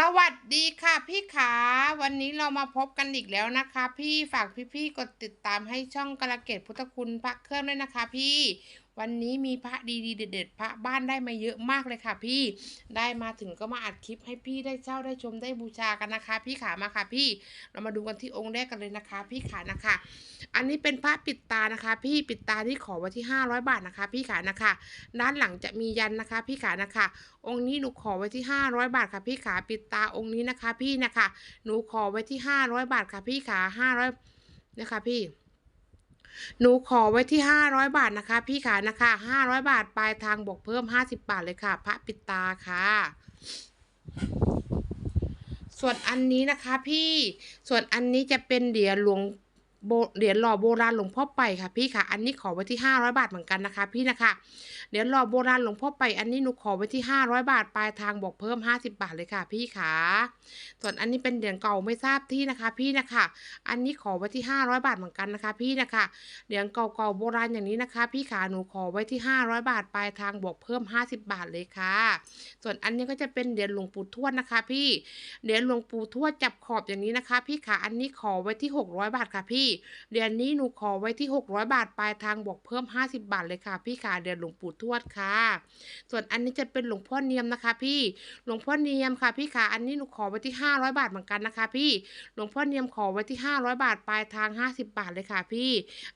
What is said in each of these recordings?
สวัสดีค่ะพี่ขา วันนี้เรามาพบกันอีกแล้วนะคะ พี่ฝากพี่ๆกดติดตามให้ช่องกระเกตพุทธคุณพระเครื่องด้วยนะคะพี่ วันนี้มีพระดีๆเด็ดๆพระบ้านได้มาเยอะมากเลยค่ะ พี่ได้มาถึงก็มาอัดคลิปให้พี่ได้เช่าได้ชมได้บูชากันนะคะ พี่ขามาค่ะพี่เรามาดูกันที่องค์แรกกันเลยนะคะ พี่ขานะคะ อันนี้เป็นพระปิดตานะคะ พี่ปิดตาที่ขอไว้ที่ 500 บาทนะคะ พี่ขานะคะ ด้านหลังจะมียันนะคะ พี่ขานะคะ องค์นี้หนูขอไว้ที่ 500 บาทค่ะ พี่ขาปิดตาองค์นี้นะคะ พี่นะคะ หนูขอไว้ที่ 500 บาทค่ะ พี่ขา500นะคะพี่ หนูขอไว้ที่ 500 บาทนะคะ พี่ขานะคะ 500 บาทปลายทางบวกเพิ่ม 50 บาทเลยค่ะ พระปิดตาค่ะ ส่วนอันนี้นะคะพี่ส่วนอันนี้จะเป็นเหรียญหลวง เหรียญหล่อโบราณหลวงพ่อไปค่ะพี่ค่ะ อันนี้ขอไว้ที่ 500 บาทเหมือนกันนะคะ พี่นะคะเหรียญหล่อโบราณหลวงพ่อไป อันนี้หนูขอไว้ที่ 500 บาทปลายทางบอกเพิ่ม 50 บาทเลยค่ะ พี่ค่ะ ส่วนอันนี้เป็นเหรียญเก่าไม่ทราบที่นะคะ พี่นะคะ อันนี้ขอไว้ที่ 500 บาทเหมือนกันนะคะ พี่นะคะเหรียญเก่าๆโบราณอย่างนี้นะคะ พี่ขาหนูขอไว้ที่ 500 บาทปลายทางบวกเพิ่ม 50 บาทเลยค่ะ ส่วนอันนี้ก็จะเป็นเหรียญหลวงปู่ทวดนะคะ พี่เหรียญหลวงปู่ทวดจับขอบอย่างนี้นะคะ พี่ขาอันนี้ขอไว้ที่ 600 บาทค่ะพี่เหรียญนี้หนูขอไว้ที่ 600 บาทปลายทางบวกเพิ่ม 50 บาทเลยค่ะ พี่ขาเหรียญหลวงปู่ทวดค่ะ ส่วนอันนี้จะเป็นหลวงพ่อเนียมนะคะ พี่หลวงพ่อเนียมค่ะพี่ขาอันนี้หนูขอไว้ที่ 500 บาทเหมือนกันนะคะ พี่หลวงพ่อเนียมขอไว้ที่ 500 บาทปลายทาง 50 บาทเลยค่ะ พี่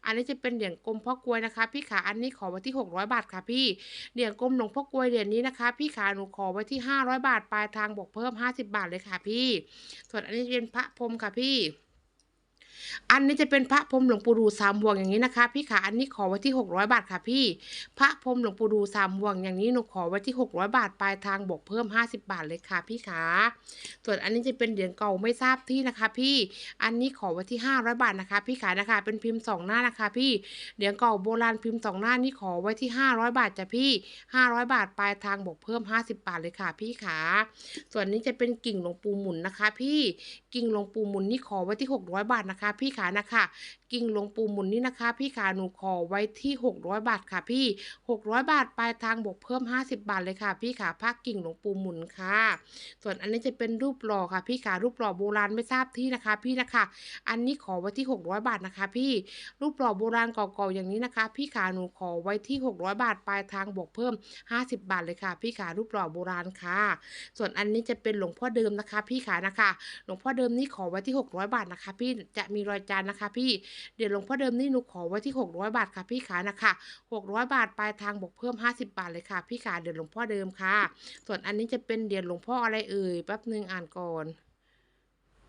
อันนี้จะเป็นเหรียญกลมพ่อกลวยนะคะ พี่ขาอันนี้ขอไว้ที่ 600 บาทค่ะพี่เหรียญกลมหลวงพ่อกลวยเหรียญนี้นะคะ พี่ขาหนูขอไว้ที่ 500 บาทปลายทางบวกเพิ่ม 50 บาทเลยค่ะพี่ ส่วนอันนี้เป็นพระพรมค่ะพี่ อันนี้จะเป็นพระพรหมหลวงปู่ดูสามห่วงอย่างนี้นะคะ พี่ขาอันนี้ขอไว้ที่ 600 บาทค่ะพี่ พระพรหมหลวงปู่ดูสามห่วงอย่างนี้หนูขอไว้ที่ 600 บาทปลายทางบวกเพิ่ม 50 บาทเลยค่ะ พี่ขาส่วนอันนี้จะเป็นเหรียญเก่าไม่ทราบที่นะคะ พี่ อันนี้ขอไว้ที่ 500 บาทนะคะ พี่ขานะคะ เป็นพิมพ์สองหน้านะคะ พี่เหรียญเก่าโบราณพิมพ์สองหน้านี่ขอไว้ที่ 500 บาทจ้ะพี่ 500 บาทปลายทางบวกเพิ่ม 50 บาทเลยค่ะ พี่ขาส่วนนี้จะเป็นกิ่งหลวงปู่หมุนนะคะ พี่กิ่งหลวงปู่หมุนนี่ขอไว้ที่ 600 บาทนะคะพี่ขานะคะ กิ่งหลวงปู่หมุนนี่นะคะ พี่ขาหนูขอไว้ที่ 600 บาทค่ะพี่ 600 บาทปลายทางบวกเพิ่ม 50 บาทเลยค่ะ พี่ขาภาคกิ่งหลวงปู่หมุนค่ะ ส่วนอันนี้จะเป็นรูปหล่อค่ะ พี่ขารูปหล่อโบราณไม่ทราบที่นะคะ พี่นะคะ อันนี้ขอไว้ที่ 600 บาทนะคะ พี่รูปหล่อโบราณเก่าๆอย่างนี้นะคะ พี่ขาหนูขอไว้ที่ 600 บาทปลายทางบวกเพิ่ม 50 บาทเลยค่ะ พี่ขารูปหล่อโบราณค่ะ ส่วนอันนี้จะเป็นหลวงพ่อเดิมนะคะ พี่ขานะคะ หลวงพ่อเดิมนี่ขอไว้ที่ 600 บาทนะคะ พี่จะมีีรอยจานนะคะ พี่เดี๋ยวหลวงพ่อเดิมนี่หนูขอไว้ที่ 600 บาทค่ะพี่ขานะคะ600 บาทปลายทางบวกเพิ่ม 50 บาทเลยค่ะ พี่ขาเดี๋ยวหลวงพ่อเดิมค่ะ ส่วนอันนี้จะเป็นเดี๋ยวหลวงพ่ออะไรเอ่ยแป๊บนึงอ่านก่อน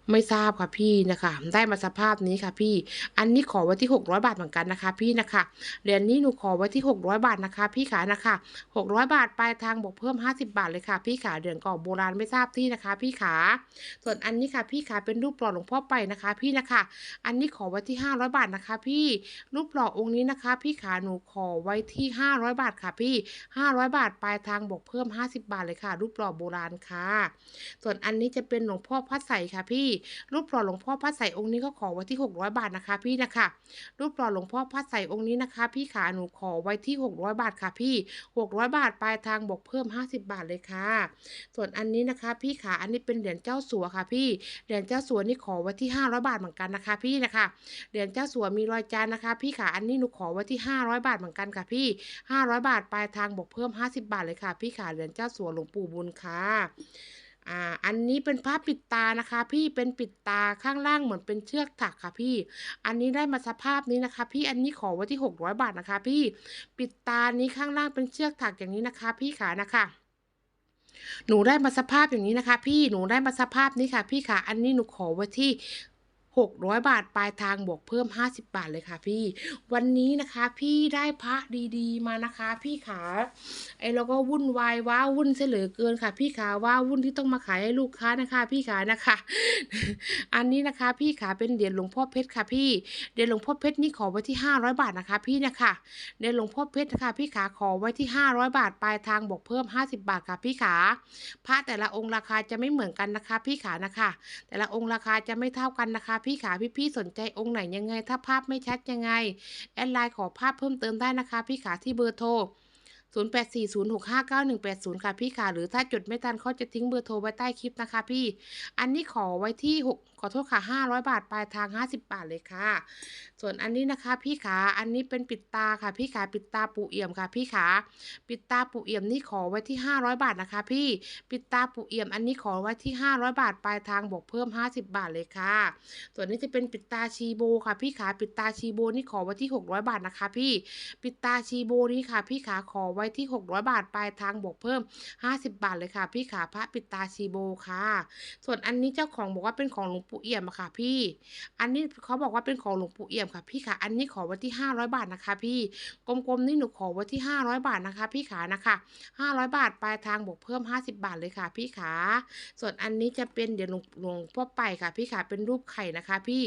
ไม่ทราบค่ะพี่นะคะ ได้มาสภาพนี้ค่ะพี่ อันนี้ขอไว้ที่ 600 บาทเหมือนกันนะคะ พี่นะคะเหรียญนี้หนูขอไว้ที่ 600 บาทนะคะ พี่ขานะคะ 600 บาทปลายทางบวกเพิ่ม 50 บาทเลยค่ะ พี่ขาเหรียญก่าโบราณไม่ทราบที่นะคะ พี่ขาส่วนอันนี้ค่ะ พี่ขาเป็นรูปหล่อหลวงพ่อไปนะคะ พี่นะคะ อันนี้ขอไว้ที่ 500 บาทนะคะ พี่รูปหล่อองค์นี้นะคะ พี่ขาหนูขอไว้ที่ 500 บาทค่ะ พี่ 500 บาทปลายทางบวกเพิ่ม 50 บาทเลยค่ะ รูปหล่อโบราณค่ะ ส่วนอันนี้จะเป็นหลวงพ่อพัดใสค่ะพี่รูปหล่อหลวงพ่อพัดใสองค์นี้ก็ขอไว้ที่ 600 บาทนะคะ พี่นะคะ รูปหล่อหลวงพ่อพัดใสองค์นี้นะคะ พี่ขาหนูขอไว้ที่ 600 บาทค่ะพี่ 600 บาทปลายทางบวกเพิ่ม 50 บาทเลยค่ะ ส่วนอันนี้นะคะ พี่ขาอันนี้เป็นเหรียญเจ้าสัวค่ะ พี่เหรียญเจ้าสัวนี่ขอไว้ที่ 500 บาทเหมือนกันนะคะ พี่นะคะเหรียญเจ้าสัวมีรอยจานนะคะ พี่ขาอันนี้หนูขอไว้ที่ 500 บาทเหมือนกันค่ะพี่ 500 บาทปลายทางบวกเพิ่ม 50 บาทเลยค่ะ พี่ขาเหรียญเจ้าสัวหลวงปู่บุญค่ะ อ่า อันนี้เป็นผ้าปิดตานะคะ พี่เป็นปิดตาข้างล่างเหมือนเป็นเชือกถักค่ะพี่ อันนี้ได้มาสภาพนี้นะคะ พี่อันนี้ขอไว้ที่ 600 บาทนะคะ พี่ปิดตานี้ข้างล่างเป็นเชือกถักอย่างนี้นะคะ พี่ขานะคะหนูได้มาสภาพอย่างนี้นะคะ พี่หนูได้มาสภาพนี้ค่ะ พี่ค่ะ อันนี้หนูขอไว้ที่ 600 บาทปลายทางบวกเพิ่ม 50 บาทเลยค่ะพี่ วันนี้นะคะพี่ได้พระดีๆ มานะคะ พี่ขาไอเราก็วุ่นวายว้าวุ่นเสลือเกินค่ะ พี่ขาว้าวุ่นที่ต้องมาขายให้ลูกค้านะคะ พี่ขานะคะ อันนี้นะคะ พี่ขาเป็นเหรียญหลวงพ่อเพชรค่ะพี่เหรียญหลวงพ่อเพชรนี่ขอไว้ที่ 500 บาทนะคะ พี่นะคะเหรียญหลวงพ่อเพชรนะคะ พี่ขาขอไว้ที่ 500 บาทปลายทางบวกเพิ่ม 50 บาทค่ะ พี่ขาพระแต่ละองค์ราคาจะไม่เหมือนกันนะคะ พี่ขานะคะ แต่ละองค์ราคาจะไม่เท่ากันนะคะพี่ขาพี่ๆสนใจองค์ไหนยังไง ถ้าภาพไม่ชัดยังไง แอดไลน์ขอภาพเพิ่มเติมได้นะคะ พี่ขาที่เบอร์โทร0840659180 ค่ะพี่ค่ะ หรือถ้าจดไม่ทันเขาจะทิ้งเบอร์โทรไว้ใต้คลิปนะคะพี่ อันนี้ขอไว้ที่ 6 ขอโทษค่ะ 500 บาทปลายทาง 50 บาทเลยค่ะ ส่วนอันนี้นะคะพี่ขาอันนี้เป็นปิดตาค่ะ พี่ขาปิดตาปูเอี่ยมค่ะ พี่ขาปิดตาปูเอี่ยมนี่ขอไว้ที่ 500 บาทนะคะ พี่ปิดตาปูเอี่ยมอันนี้ขอไว้ที่ 500 บาทปลายทางบวกเพิ่ม 50 บาทเลยค่ะ ส่วนนี้จะเป็นปิดตาชีโบค่ะ พี่ขาปิดตาชีโบนี่ขอไว้ที่ 600 บาทนะคะ พี่ปิดตาชีโบนี่ค่ะ พี่ขาขอไว้ที่ 600 บาทปลายทางบวกเพิ่ม 50 บาทเลยค่ะ พี่ขาพระปิดตาชีโบค่ะ ส่วนอันนี้เจ้าของบอกว่าเป็นของหลวงปู่เอี่ยมอะค่ะพี่ อันนี้เขาบอกว่าเป็นของหลวงปู่เอี่ยมค่ะพี่ค่ะ อันนี้ขอไว้ที่ 500 บาทนะคะ พี่ กลมๆนี่หนูขอไว้ที่ 500 บาทนะคะ พี่ขานะคะ 500 บาทปลายทางบวกเพิ่ม 50 บาทเลยค่ะ พี่ขาส่วนอันนี้จะเป็นเดี๋ยวหลวงหลวงพ่อไปค่ะ พี่ขาเป็นรูปไข่นะคะ พี่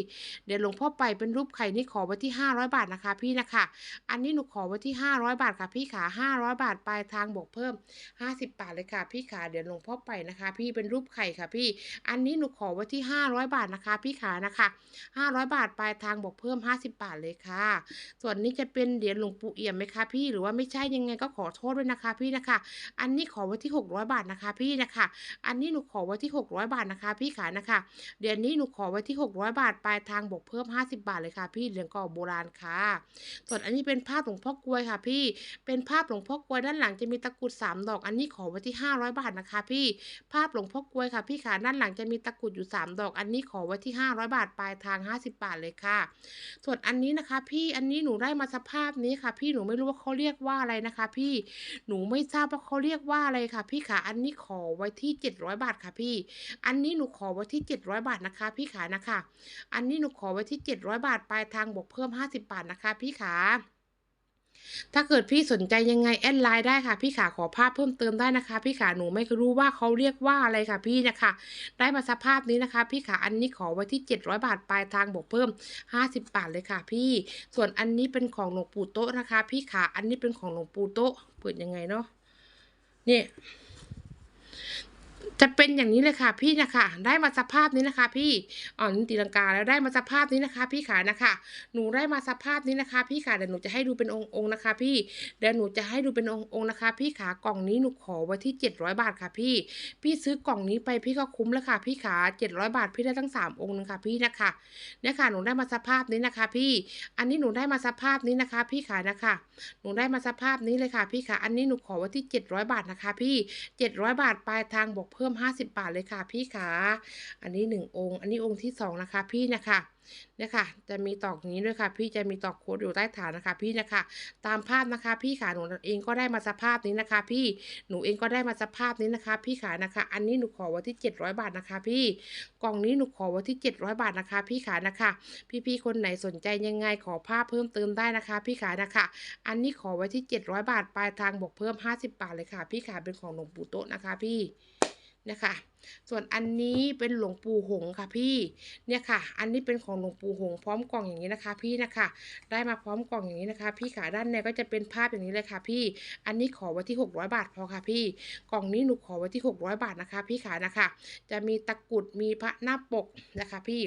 เดี๋ยวหลวงพ่อไปเป็นรูปไข่นี่ขอไว้ที่ 500 บาทนะคะ พี่นะคะ อันนี้หนูขอไว้ที่ 500 บาทค่ะ พี่ขา500 บาทปลายทางบวกเพิ่ม 50 บาทเลยค่ะ พี่ขาเดี๋ยวหลวงพ่อไปนะคะ พี่เป็นรูปไข่ค่ะพี่ อันนี้หนูขอไว้ที่ 500บาทนะคะ พี่ขานะคะ 500 บาทปลายทางบวกเพิ่ม 50 บาทเลยค่ะ ส่วนนี้จะเป็นเหรียญหลวงปู่เอี่ยมไหมคะพี่หรือว่าไม่ใช่ยังไงก็ขอโทษด้วยนะคะพี่นะคะ อันนี้ขอไว้ที่ 600 บาทนะคะพี่นะคะ อันนี้หนูขอไว้ที่ 600 บาทนะคะ พี่ขานะคะเหรียญนี้หนูขอไว้ที่ 600 บาทปลายทางบวกเพิ่ม 50 บาทเลยค่ะพี่เหรียญก่อโบราณค่ะ ส่วนอันนี้เป็นภาพหลวงพ่อกลวยค่ะ พี่เป็นภาพหลวงพ่อกลวยด้านหลังจะมีตะกรุดสามดอก อันนี้ขอไว้ที่ 500 บาทนะคะ พี่ภาพหลวงพ่อกลวยค่ะ พี่ขาด้านหลังจะมีตะกรุดอยู่ 3 ดอก อันนี้ขอไว้ที่ 500 บาทปลายทาง 50 บาทเลยค่ะ ส่วนอันนี้นะคะ พี่อันนี้หนูได้มาสภาพนี้ค่ะ พี่หนูไม่รู้ว่าเขาเรียกว่าอะไรนะคะ พี่หนูไม่ทราบว่าเขาเรียกว่าอะไรค่ะ พี่ขาอันนี้ขอไว้ที่ 700 บาทค่ะพี่ อันนี้หนูขอไว้ที่ 700 บาทนะคะ พี่ขานะคะ อันนี้หนูขอไว้ที่ 700 บาทปลายทางบวกเพิ่ม 50 บาทนะคะ พี่ขา ถ้าเกิดพี่สนใจยังไงแอดไลน์ได้ค่ะ พี่ขาขอภาพเพิ่มเติมได้นะคะ พี่ขาหนูไม่รู้ว่าเขาเรียกว่าอะไรค่ะพี่นะคะ ได้มาสภาพนี้นะคะ พี่ขาอันนี้ขอไว้ที่ 700 บาทปลายทางบวกเพิ่ม 50 บาทเลยค่ะ พี่ ส่วนอันนี้เป็นของหลวงปู่โต๊ะนะคะ พี่ขาอันนี้เป็นของหลวงปู่โต๊ะเปิดยังไงเนาะเนี่ย จะเป็นอย่างนี้เลยค่ะพี่นะคะได้มาสภาพนี้นะคะ พี่อ๋อนตีลังกาแล้วได้มาสภาพนี้นะคะ พี่ขานะคะ หนูได้มาสภาพนี้นะคะ พี่ขาเดี๋ยวหนูจะให้ดูเป็นองค์องนะคะ พี่เดี๋ยวหนูจะให้ดูเป็นองค์องนะคะ พี่ขากล่องนี้หนูขอไว้ที่ 700 บาทค่ะพี่ พี่ซื้อกล่องนี้ไปพี่ก็คุ้มแล้วค่ะ พี่ขา700 บาท พี่ได้ทั้งสามองค์นึงค่ะพี่นะคะเนี่ยค่ะหนูได้มาสภาพนี้นะคะ พี่ อันนี้หนูได้มาสภาพนี้นะคะ พี่ขานะคะ หนูได้มาสภาพนี้เลยค่ะ พี่ขาอันนี้หนูขอไว้ที่ 700 บาทนะคะ พี่ 700 บาทปลายทางบวกเพิ่ม50 บาทเลยค่ะพี่ขาอันนี้ 1 องค์ อันนี้องค์ที่ 2 นะคะ พี่นะคะเนี่ยค่ะ จะมีตอกนี้ด้วยค่ะ พี่จะมีตอกโค้ดอยู่ใต้ฐานนะคะ พี่นะคะ ตามภาพนะคะ พี่ขาหนูเองก็ได้มาสภาพนี้นะคะ พี่หนูเองก็ได้มาสภาพนี้นะคะ พี่ขานะคะ อันนี้หนูขอไว้ที่ 700 บาทนะคะ พี่กล่องนี้หนูขอไว้ที่ 700 บาทนะคะ พี่ขานะคะ พี่ๆคนไหนสนใจยังไงขอภาพเพิ่มเติมได้นะคะ พี่ขานะคะ อันนี้ขอไว้ที่ 700 บาทปลายทางบวกเพิ่ม 50 บาทเลยค่ะ พี่ขาเป็นของหลวงปู่โตะนะคะ พี่ นะคะ ส่วนอันนี้เป็นหลวงปู่หงค่ะพี่เนี่ยค่ะ อันนี้เป็นของหลวงปู่หงพร้อมกล่องอย่างนี้นะคะ พี่นะคะ ได้มาพร้อมกล่องอย่างนี้นะคะ พี่ขาด้านในก็จะเป็นภาพอย่างนี้เลยค่ะ พี่ อันนี้ขอไว้ที่ 600 บาทพอค่ะพี่ กล่องนี้หนูขอไว้ที่ 600 บาทนะคะ พี่ขานะคะ จะมีตะกรุดมีพระหน้าปกนะคะ พี่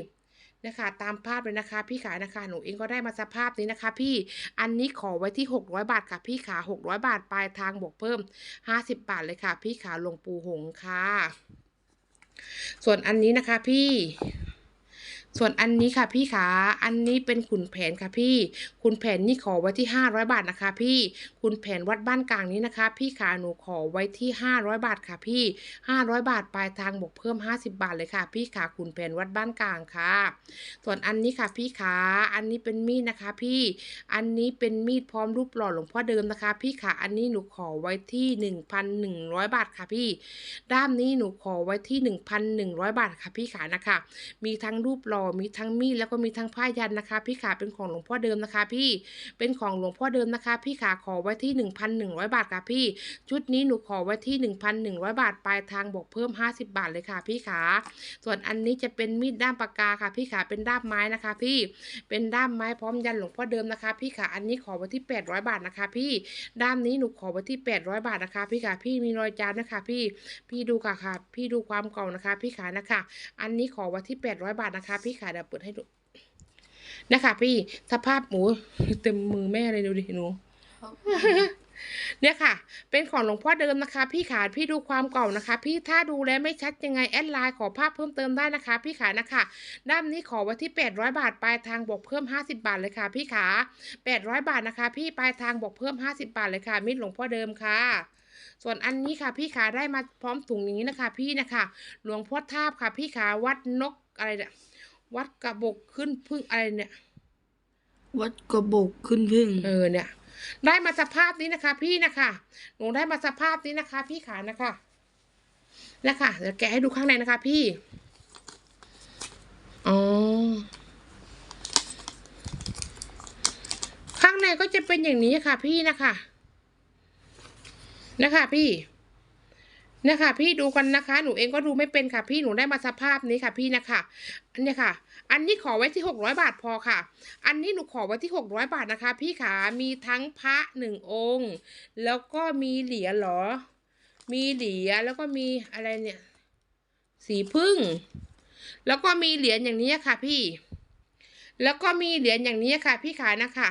นะคะตามภาพเลยนะคะ พี่ขานะคะหนูเองก็ได้มาสภาพนี้นะคะ พี่อันนี้ขอไว้ที่ 600 บาทค่ะ พี่ขา600 บาทปลายทางบวกเพิ่ม 50 บาทเลยค่ะ พี่ขาลงปูหงส์ค่ะ ส่วนอันนี้นะคะพี่ ส่วนอันนี้ค่ะพี่ขาอันนี้เป็นขุนแผนค่ะพี่ ขุนแผนนี่ขอไว้ที่ 500 บาทนะคะ พี่ ขุนแผนวัดบ้านกลางนี้นะคะ พี่ขาหนูขอไว้ที่ 500 บาทค่ะพี่ 500 บาทปลายทางบวกเพิ่ม 50 บาทเลยค่ะ พี่ขาขุนแผนวัดบ้านกลางค่ะ ส่วนอันนี้ค่ะพี่ขาอันนี้เป็นมีดนะคะ พี่ อันนี้เป็นมีดพร้อมรูปหล่อหลวงพ่อเดิมนะคะ พี่ขาอันนี้หนูขอไว้ที่ 1,100 บาทค่ะพี่ ด้ามนี้หนูขอไว้ที่ 1,100 บาทค่ะพี่ขานะคะ มีทั้งรูปหล่อมีทั้งมีดแล้วก็มีทั้งผ้ายันนะคะ พี่ขาเป็นของหลวงพ่อเดิมนะคะ พี่เป็นของหลวงพ่อเดิมนะคะ พี่ขาขอไว้ที่ 1,100 บาทค่ะพี่ ชุดนี้หนูขอไว้ที่ 1,100 บาทปลายทางบวกเพิ่ม 50 บาทเลยค่ะ พี่ขาส่วนอันนี้จะเป็นมีดด้ามปากกาค่ะ พี่ขาเป็นด้ามไม้นะคะ พี่เป็นด้ามไม้พร้อมยันหลวงพ่อเดิมนะคะ พี่ขาอันนี้ขอไว้ที่ 800 บาทนะคะ พี่ด้ามนี้หนูขอไว้ที่ 800 บาทนะคะ พี่ขาพี่มีรอยจานนะคะ พี่พี่ดูค่ะค่ะ พี่ดูความเก่านะคะ พี่ขานะคะ อันนี้ขอไว้ที่ 800 บาทนะคะพี่ขาเดี๋ยวเปิดให้ดูนะคะพี่สภาพหมูเต็มมือแม่เลยดูดิหนูเนี่ยค่ะ เป็นของหลวงพ่อเดิมนะคะ พี่ขาพี่ดูความเก่านะคะ พี่ถ้าดูแล้วไม่ชัดยังไงแอดไลน์ขอภาพเพิ่มเติมได้นะคะ พี่ขานะคะด้ามนี้ขอไว้ที่ 800 บาทปลายทางบวกเพิ่ม 50 บาทเลยค่ะ พี่ขา800 บาทนะคะ พี่ปลายทางบวกเพิ่ม 50 บาทเลยค่ะ มิตรหลวงพ่อเดิมค่ะส่วนอันนี้ค่ะ พี่ขาได้มาพร้อมถุงอย่างนี้นะคะ พี่นะคะ หลวงพ่อทาบค่ะ พี่ขาวัดนกอะไรเนี่ย วัดกระบกขึ้นพึ่งอะไรเนี่ย วัดกระบอกขึ้นพึ่ง เออเนี่ย ได้มาสภาพนี้นะคะ พี่นะคะหนูได้มาสภาพนี้นะคะ พี่ขานะคะนะคะเดี๋ยวแกะให้ดูข้างในนะคะ พี่อ๋อข้างในก็จะเป็นอย่างนี้ค่ะ พี่นะคะ นะคะพี่ นะคะพี่ดูกันนะคะ หนูเองก็ดูไม่เป็นค่ะ พี่หนูได้มาสภาพนี้ค่ะ พี่นะคะอันนี้ค่ะ อันนี้ขอไว้ที่หกร้อยบาทพอค่ะ อันนี้หนูขอไว้ที่หกร้อยบาทนะคะ พี่ขามีทั้งพระหนึ่งองค์ แล้วก็มีเหรียญหรอ มีเหรียญแล้วก็มีอะไรเนี่ย สีพึ่ง แล้วก็มีเหรียญอย่างนี้ค่ะ พี่ แล้วก็มีเหรียญอย่างนี้ค่ะ พี่ขานะคะ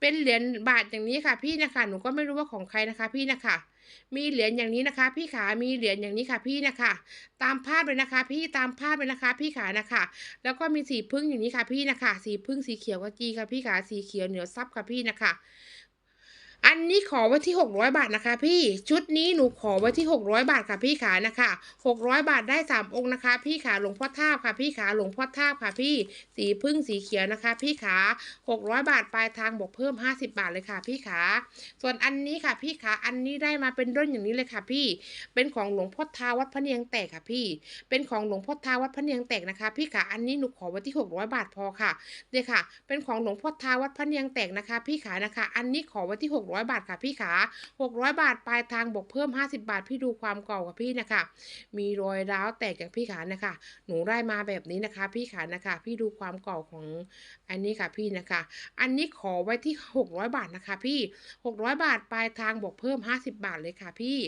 เป็นเหรียญบาทอย่างนี้ค่ะ พี่นะคะ หนูก็ไม่รู้ว่าของใครนะคะ พี่นะคะ มีเหรียญอย่างนี้นะคะ พี่ขามีเหรียญอย่างนี้ค่ะพี่นะคะ ตามภาพเลยนะคะ พี่ตามภาพเลยนะคะ พี่ขานะคะ แล้วก็มีสีพึ่งอย่างนี้ค่ะพี่นะคะ สีพึ่งสีเขียวกะจีค่ะพี่ขาสีเขียวเหนียวซับค่ะพี่นะคะ อันนี้ขอไว้ที่หกร้อยบาทนะคะ พี่ชุดนี้หนูขอไว้ที่หกร้อยบาทค่ะพี่ขานะคะหกร้อยบาทได้สามองค์นะคะ พี่ขาหลวงพ่อท่าค่ะพี่ขาหลวงพ่อท่าค่ะพี่สีพึ่งสีเขียวนะคะ พี่ขาหกร้อยบาทปลายทางบวกเพิ่มห้าสิบาทเลยค่ะ พี่ขาส่วนอันนี้ค่ะพี่ขาอันนี้ได้มาเป็นร่นอย่างนี้เลยค่ะ พี่ เป็นของหลวงพ่อทาวัดพระเนียงแตกค่ะพี่ เป็นของหลวงพ่อทาวัดพระเนียงแตกนะคะ พี่ขาอันนี้หนูขอไว้ที่หกร้อยบาทพอค่ะเนี่ยค่ะ เป็นของหลวงพ่อทาวัดพระเนียงแตกนะคะ พี่ขานะคะ อันนี้ขอไว้ที่ 600บาทค่ะพี่ขา600 บาทปลายทางบวกเพิ่ม 50 บาท พี่ดูความเก่ากับพี่นะคะ มีรอยร้าวแตกจากพี่ขานะคะ หนูได้มาแบบนี้นะคะ พี่ขานะคะ พี่ดูความเก่าของอันนี้ค่ะพี่นะคะ อันนี้ขอไว้ที่ 600 บาทนะคะ พี่ 600 บาทปลายทางบวกเพิ่ม 50 บาทเลยค่ะ พี่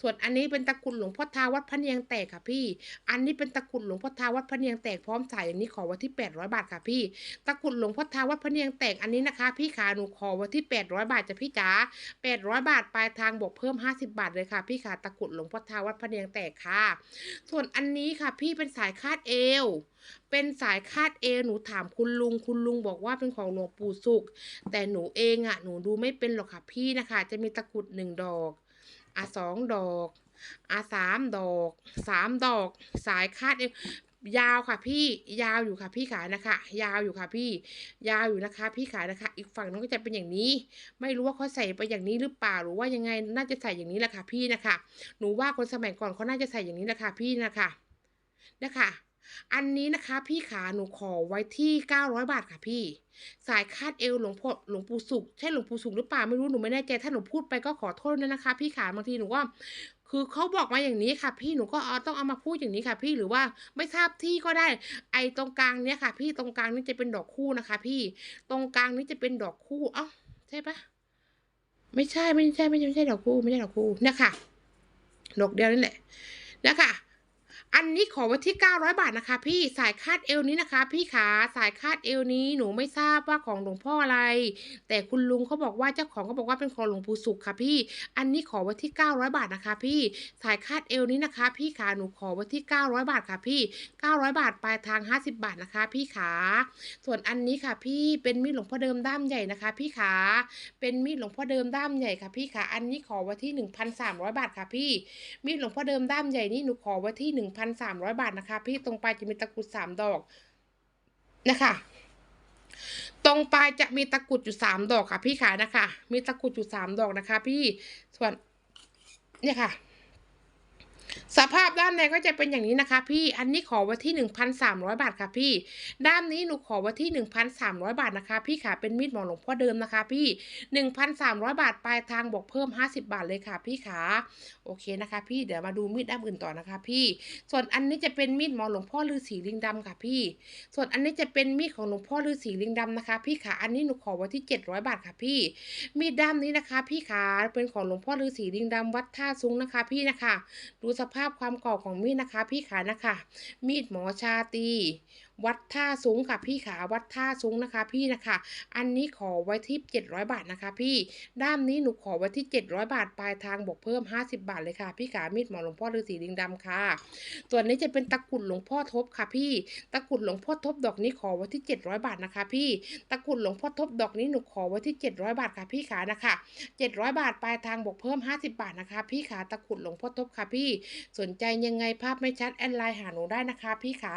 ส่วนอันนี้เป็นตะกุดหลวงพ่อทาวัดพระเนียงแตกค่ะพี่ อันนี้เป็นตะกุดหลวงพ่อทาวัดพระเนียงแตกพร้อมสายอย่างนี้ขอไว้ที่ 800 บาทค่ะพี่ ตะกุดหลวงพ่อทาวัดพระเนียงแตกอันนี้นะคะ พี่ขาหนูขอไว้ที่ 800 บาทจะพี่จ๋า800 บาทปลายทางบวกเพิ่ม 50 บาทเลยค่ะ พี่ขาตะกรุดหลวงพ่อทาวัดพระเนียงแตกค่ะ ส่วนอันนี้ค่ะ พี่เป็นสายคาดเอว เป็นสายคาดเอวหนูถามคุณลุง คุณลุงบอกว่าเป็นของหลวงปู่สุข แต่หนูเองอะหนูดูไม่เป็นหรอกค่ะพี่นะคะ จะมีตะกรุดหนึ่งดอกอะสองดอกอะสามดอกสามดอก สายคาดเอว ยาวค่ะพี่ยาวอยู่ค่ะพี่ขานะคะ ยาวอยู่ค่ะพี่ ยาวอยู่นะคะ พี่ขานะคะ อีกฝั่งนึงก็จะเป็นอย่างนี้ ไม่รู้ว่าเขาใส่ไปอย่างนี้หรือเปล่าหรือว่ายังไงน่าจะใส่อย่างนี้แหละค่ะพี่นะคะ หนูว่าคนสมัยก่อนเขาน่าจะใส่อย่างนี้แหละค่ะพี่นะคะนะคะอันนี้นะคะพี่ขาหนูขอไว้ที่เก้าร้อยบาทค่ะพี่ สายคาดเอวหลวงพ่อหลวงปู่สุขใช่หลวงปู่สุขหรือเปล่าไม่รู้หนูไม่แน่ใจถ้าหนูพูดไปก็ขอโทษด้วยนะคะ พี่ขาบางทีหนูว่า คือเขาบอกมาอย่างนี้ค่ะพี่หนูก็เอาต้องเอามาพูดอย่างนี้ค่ะ พี่หรือว่าไม่ทราบที่ก็ได้ ไอ้ตรงกลางเนี้ยค่ะ พี่ตรงกลางนี่จะเป็นดอกคู่นะคะ พี่ตรงกลางนี่จะเป็นดอกคู่เอ้าใช่ปะไม่ใช่ไม่ใช่ไม่ใช่ไม่ใช่ดอกคู่ไม่ใช่ดอกคู่เนี่ยค่ะดอกเดียวนี่แหละนะคะ อันนี้ขอไว้ที่ 900 บาทนะคะ พี่สายคาดเอวนี้นะคะ พี่ขาสายคาดเอวนี้หนูไม่ทราบว่าของหลวงพ่ออะไร แต่คุณลุงเขาบอกว่าเจ้าของเขาบอกว่าเป็นของหลวงปู่สุขค่ะพี่ อันนี้ขอไว้ที่ 900 บาทนะคะ พี่สายคาดเอวนี้นะคะ พี่ขาหนูขอไว้ที่ 900 บาทค่ะพี่ 900 บาทปลายทาง 50 บาทนะคะ พี่ขาส่วนอันนี้ค่ะ พี่เป็นมีดหลวงพ่อเดิมด้ามใหญ่นะคะ พี่ขาเป็นมีดหลวงพ่อเดิมด้ามใหญ่ค่ะ พี่ขาอันนี้ขอไว้ที่ 1,300 บาทค่ะพี่มีดหลวงพ่อเดิมด้ามใหญ่นี่หนูขอไว้ที่หพันสามร้อยบาทนะคะ พี่ตรงปลายจะมีตะกรุดสามดอกนะคะตรงปลายจะมีตะกรุดอยู่สามดอกค่ะ พี่ขานะคะ มีตะกรุดอยู่สามดอกนะคะ พี่ส่วนเนี่ยค่ะ สภาพด้านในก็จะเป็นอย่างนี้นะคะ พี่ อันนี้ขอไว้ที่หนึ่งพันสามร้อยบาทค่ะพี่ ด้านนี้หนูขอไว้ที่หนึ่งพันสามร้อยบาทนะคะ พี่ขาเป็นมีดหมอหลวงพ่อเดิมนะคะ พี่หนึ่งพันสามร้อยบาทปลายทางบวกเพิ่มห้าสิบาทเลยค่ะ พี่ขาโอเคนะคะ พี่ เดี๋ยวมาดูมีดด้ามอื่นต่อนะคะ พี่ ส่วนอันนี้จะเป็นมีดหมอหลวงพ่อฤาษีลิงดำค่ะ พี่ ส่วนอันนี้จะเป็นมีดของหลวงพ่อฤาษีลิงดำนะคะ พี่ขาอันนี้หนูขอไว้ที่เจ็ดร้อยบาทค่ะ พี่ มีดด้ามนี้นะคะ พี่ขาเป็นของหลวงพ่อฤาษีลิงดำวัดท่าซุ้งนะคะ พี่นะคะ ดูสภาพความเก่าของมีดนะคะ พี่ขานะคะ มีดหมอชาตี วัดท่าสูงค่ะพี่ขาวัดท่าสูงนะคะพี่นะคะ อันนี้ขอไว้ที่ 700 บาทนะคะ พี่ด้ามนี้หนูขอไว้ที่ 700 บาทปลายทางบวกเพิ่ม 50 บาทเลยค่ะ พี่ขามีดหมอหลวงพ่อฤาษีลิงดำค่ะตัวนี้จะเป็นตะกุดหลวงพ่อทบค่ะพี่ ตะกุดหลวงพ่อทบดอกนี้ขอไว้ที่ 700 บาทนะคะ พี่ตะกุดหลวงพ่อทบดอกนี้หนูขอไว้ที่ 700 บาทค่ะพี่ขานะคะ 700 บาทปลายทางบวกเพิ่ม 50 บาทนะคะ พี่ขาตะกุดหลวงพ่อทบค่ะพี่ สนใจยังไงภาพไม่ชัดแอดไลน์หาหนูได้นะคะ พี่ขา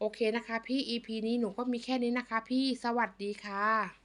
โอเคนะคะพี่ EP นี้หนูก็มีแค่นี้นะคะพี่สวัสดีค่ะ